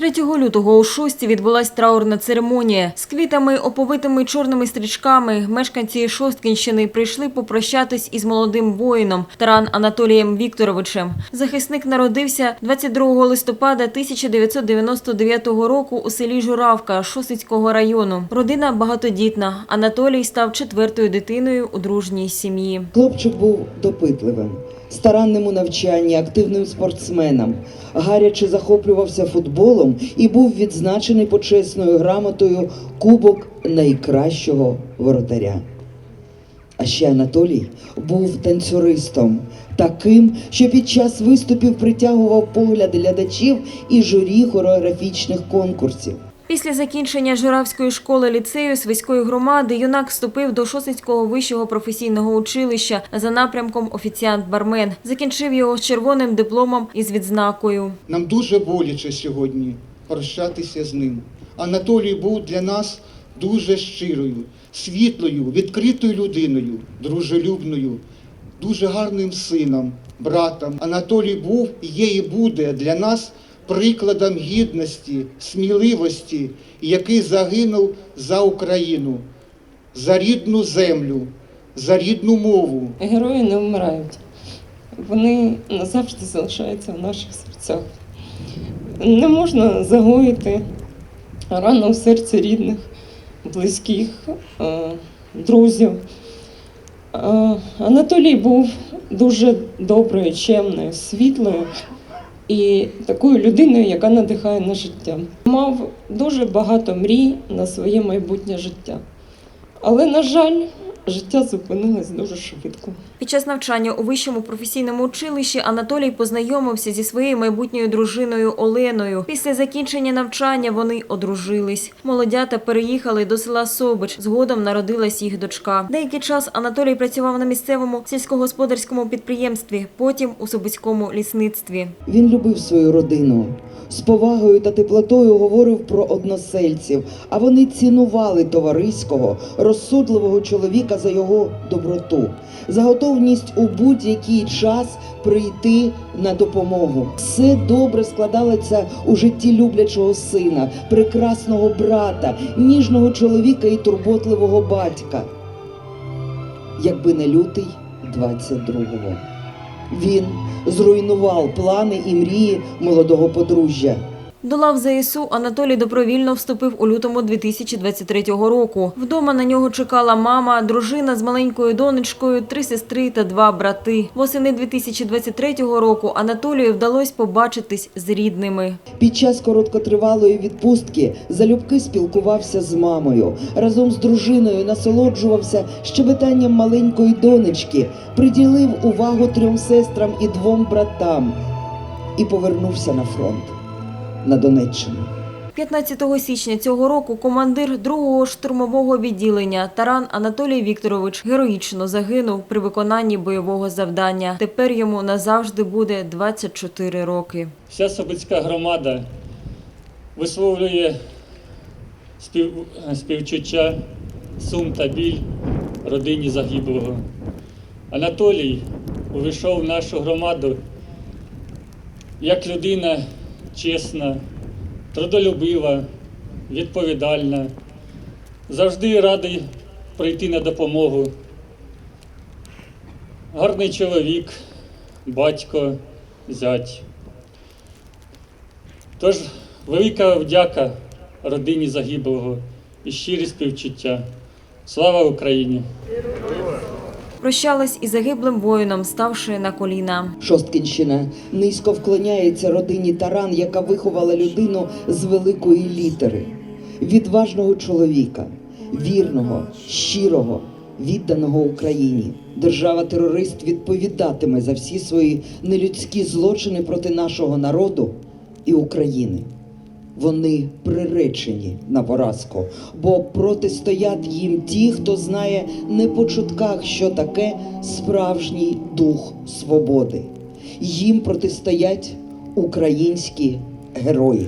3 лютого у шості відбулась траурна церемонія. З квітами, оповитими чорними стрічками, мешканці Шосткінщини прийшли попрощатись із молодим воїном Таран Анатолієм Вікторовичем. Захисник народився 22 листопада 1999 року у селі Журавка Шосицького району. Родина багатодітна. Анатолій став четвертою дитиною у дружній сім'ї. Хлопчик був допитливим, старанним у навчанні, активним спортсменом, гаряче захоплювався футболом і був відзначений почесною грамотою Кубок найкращого воротаря. А ще Анатолій був танцюристом, таким, що під час виступів притягував погляди глядачів і журі хореографічних конкурсів. Після закінчення Журавської школи ліцею Свиської громади юнак вступив до Шосицького вищого професійного училища за напрямком офіціант-бармен. Закінчив його з червоним дипломом із відзнакою. Нам дуже боляче сьогодні прощатися з ним. Анатолій був для нас дуже щирою, світлою, відкритою людиною, дружелюбною, дуже гарним сином, братом. Анатолій був, є і буде для нас прикладом гідності, сміливості, який загинув за Україну, за рідну землю, за рідну мову. Герої не вмирають. Вони назавжди залишаються в наших серцях. Не можна загоїти рану в серці рідних, близьких, е, друзів. Е, Анатолій був дуже доброю, чемною, світлою і такою людиною, яка надихає на життя. Мав дуже багато мрій на своє майбутнє життя. Але, на жаль, життя зупинилось дуже швидко. Під час навчання у вищому професійному училищі Анатолій познайомився зі своєю майбутньою дружиною Оленою. Після закінчення навчання вони одружились. Молодята переїхали до села Собич. Згодом народилась їх дочка. Деякий час Анатолій працював на місцевому сільськогосподарському підприємстві, потім у Собицькому лісництві. Він любив свою родину. З повагою та теплотою говорив про односельців, а вони цінували товариського, розсудливого чоловіка за його доброту, за готовність у будь-який час прийти на допомогу. Все добре складалося у житті люблячого сина, прекрасного брата, ніжного чоловіка і турботливого батька. Якби не лютий 22-го. Він зруйнував плани і мрії молодого подружжя. До лав ЗСУ Анатолій добровільно вступив у лютому 2023 року. Вдома на нього чекала мама, дружина з маленькою донечкою, три сестри та два брати. Восени 2023 року Анатолію вдалося побачитись з рідними. Під час короткотривалої відпустки залюбки спілкувався з мамою. Разом з дружиною насолоджувався щебетанням маленької донечки, приділив увагу трьом сестрам і двом братам і повернувся на фронт на Донеччину. 15 січня цього року командир 2-го штурмового відділення Таран Анатолій Вікторович героїчно загинув при виконанні бойового завдання. Тепер йому назавжди буде 24 роки. Вся Собицька громада висловлює спів... співчуття, сум та біль родині загиблого. Анатолій увійшов в нашу громаду як людина чесна, трудолюбива, відповідальна, завжди радий прийти на допомогу. Гарний чоловік, батько, зять. Тож велика вдяка родині загиблого і щирі співчуття. Слава Україні! Прощалась із загиблим воїном, ставши на коліна. Шосткінщина низько вклоняється родині Таран, яка виховала людину з великої літери, відважного чоловіка, вірного, щирого, відданого Україні. Держава-терорист відповідатиме за всі свої нелюдські злочини проти нашого народу і України. Вони приречені на поразку, бо протистоять їм ті, хто знає не по чутках, що таке справжній дух свободи. Їм протистоять українські герої.